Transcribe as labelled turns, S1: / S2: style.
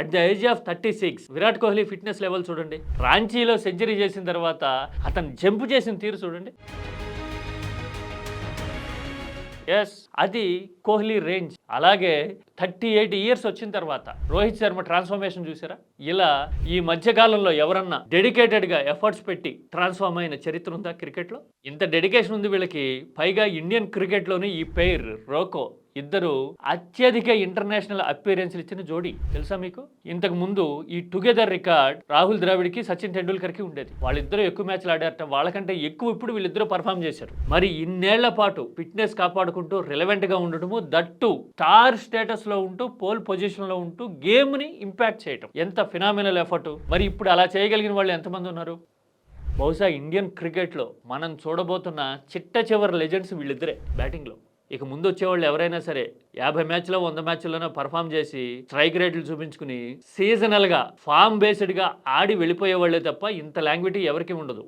S1: At the age of thirty six Virat Kohli fitness level చూడండి. రాంచీలో century చేసిన తర్వాత అతను జంప్ చేసిన తీరు చూడండి. ఎస్ అది కోహ్లీ రేంజ్ అలాగే థర్టీ ఎయిట్ ఇయర్స్ వచ్చిన తర్వాత రోహిత్ శర్మ ట్రాన్స్ఫర్మేషన్ చూసారా? ఇలా ఈ మధ్యకాలంలో ఎవరన్నా డెడికేటెడ్గా ఎఫర్ట్స్ పెట్టి ట్రాన్స్ఫార్మ్ అయిన చరిత్ర ఉందా క్రికెట్లో ఇంత డెడికేషన్ ఉంది వీళ్ళకి. పైగా ఇండియన్ క్రికెట్లోని ఈ పేర్ రోకో ఇద్దరు అత్యధిక ఇంటర్నేషనల్ అపీరెన్స్లు ఇచ్చిన జోడీ. తెలుసా మీకు? ఇంతకు ముందు ఈ టుగెదర్ రికార్డ్ రాహుల్ ద్రావిడ్కి సచిన్ టెండూల్కర్కి ఉండేది. వాళ్ళిద్దరూ ఎక్కువ మ్యాచ్లు ఆడారట. వాళ్ళకంటే ఎక్కువ ఇప్పుడు వీళ్ళిద్దరూ పర్ఫామ్ చేశారు. మరి ఇన్నేళ్ళ పాటు ఫిట్నెస్ కాపాడుకుంటూ రిలవెంట్గా ఉండటము దట్టు స్టార్ స్టేటస్లో ఉంటూ పోల్ పొజిషన్లో ఉంటూ గేమ్ని ఇంపాక్ట్ చేయటం. ఎంత ఫినామినల్ ఎఫర్ట్. మరి ఇప్పుడు అలా చేయగలిగిన వాళ్ళు ఎంతమంది ఉన్నారు? బహుశా ఇండియన్ క్రికెట్లో మనం చూడబోతున్న చిట్ట చివరి లెజెండ్స్ వీళ్ళిద్దరే బ్యాటింగ్లో. ఇక ముందు వచ్చేవాళ్ళు ఎవరైనా సరే యాభై మ్యాచ్లో వంద మ్యాచ్లోనో పర్ఫామ్ చేసి స్ట్రైక్ రేట్లు చూపించుకుని సీజనల్గా ఫామ్ బేస్డ్గా ఆడి వెళ్ళిపోయేవాళ్ళే తప్ప ఇంత లాంగ్విటీ ఎవరికి ఉండదు.